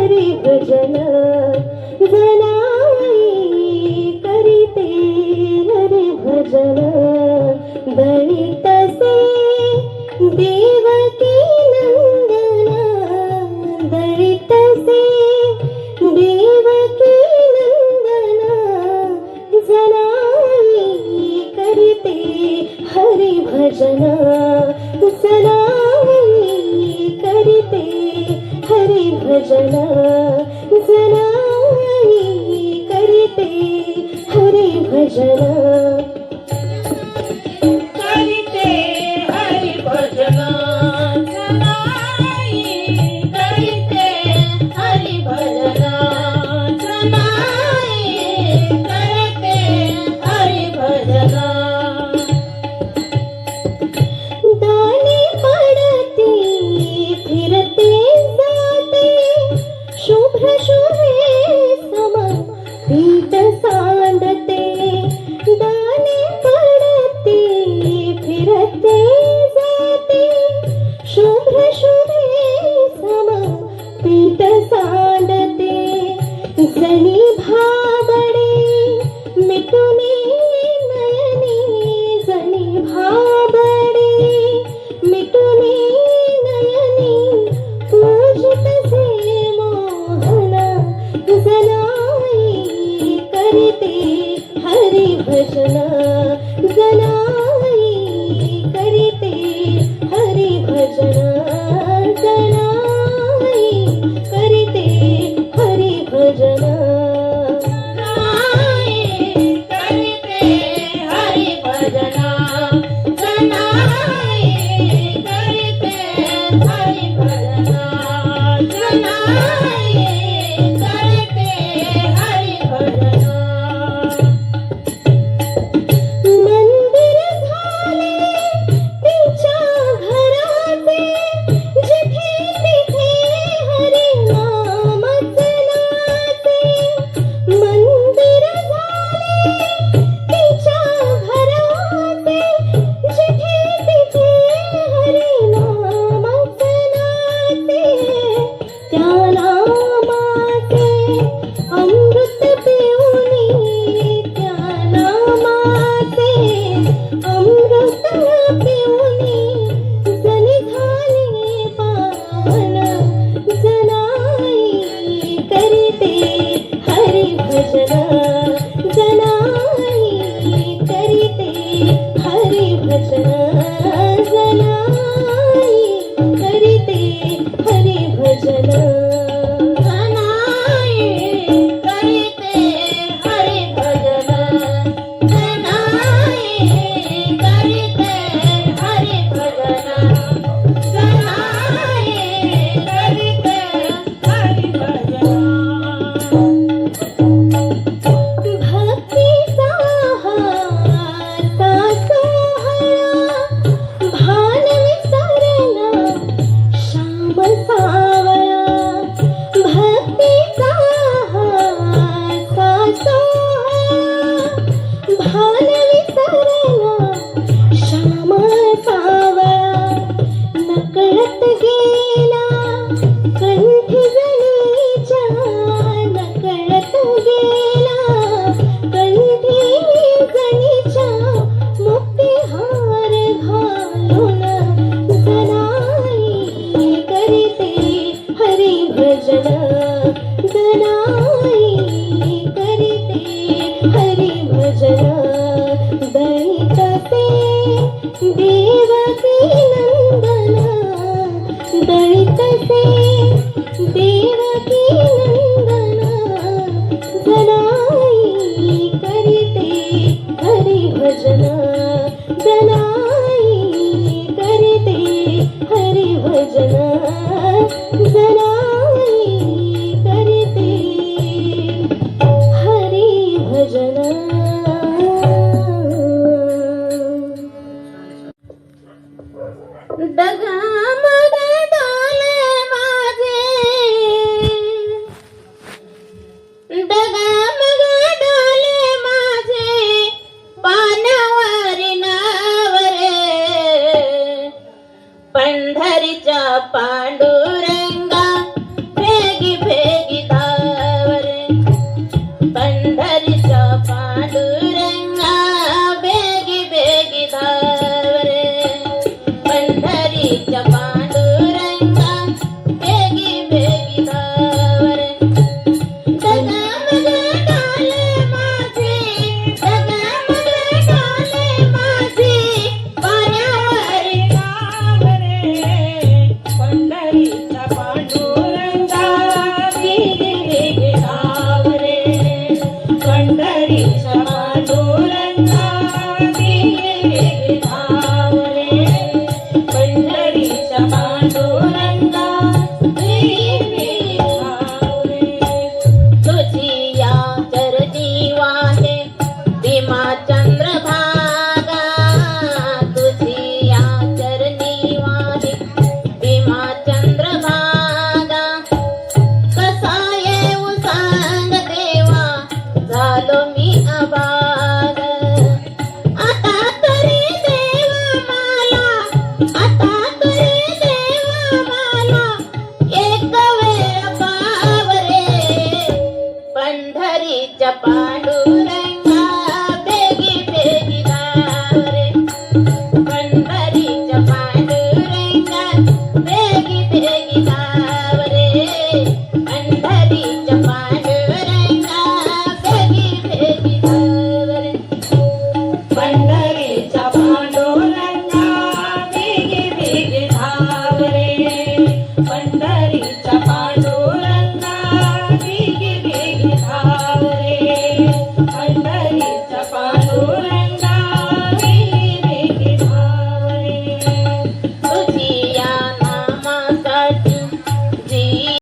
करी जनाई करीते हरे भजन बनी तसे देवकी नंदना बनी तसे देवकी नंदना जनाई सना भजना जनाई करते हरे भजना. ಸದಾ देवकी नंदना दळितसे देवकी नंदना जनाई करते हरी भजना जनाई करते भजना. पंढरीच्या पांडुरंगा भेगी भेगी धावरे पंढरीच्या पांडुरंगा बेगी भेगी धावरे पंढरीच्या पांडुरंगा भेगी भेगी धावरे